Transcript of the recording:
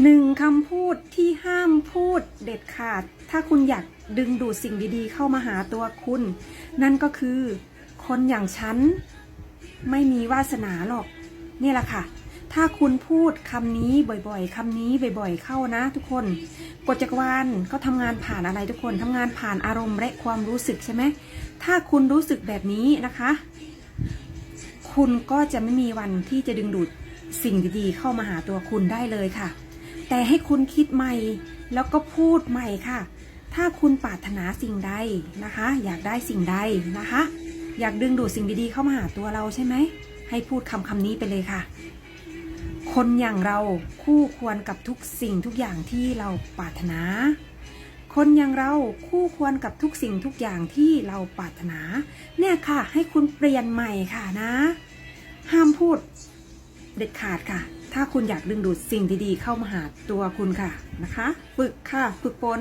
หนึ่งคำพูดที่ห้ามพูดเด็ดขาด ถ้าคุณอยากดึงดูดสิ่งดีๆ เข้ามาหาตัวคุณ นั่นก็คือ คนอย่างฉัน ไม่มีวาสนาหรอก นี่แหละค่ะ ถ้าคุณพูดคำนี้บ่อยๆคำนี้บ่อยๆ เข้านะ ทุกคนกฎจักรวาลก็ทำงานผ่านอะไรทุกคนทำงานผ่านอารมณ์และความรู้สึกใช่ไหมถ้าคุณรู้สึกแบบนี้นะคะ คุณก็จะไม่มีวันที่จะดึงดูดสิ่งดีๆ เข้ามาหาตัวคุณได้เลยค่ะ แต่ให้คุณคิดใหม่ แล้วก็พูดใหม่ค่ะ ถ้าคุณปรารถนาสิ่งใดนะคะ อยากได้สิ่งใดนะคะ อยากดึงดูดสิ่งดีๆเข้ามาหาตัวเราใช่ไหม ให้พูดคำคำนี้ไปเลยค่ะ คนอย่างเราคู่ควรกับทุกสิ่งทุกอย่างที่เราปรารถนา คนอย่างเราคู่ควรกับทุกสิ่งทุกอย่างที่เราปรารถนา เนี่ยค่ะ ให้คุณเปลี่ยนใหม่ค่ะนะ ห้ามพูดเด็ดขาดค่ะ ถ้าคุณอยากดึงดูดสิ่งดีๆ เข้ามาหาตัวคุณค่ะนะคะ ฝึกค่ะ ฝึกฝน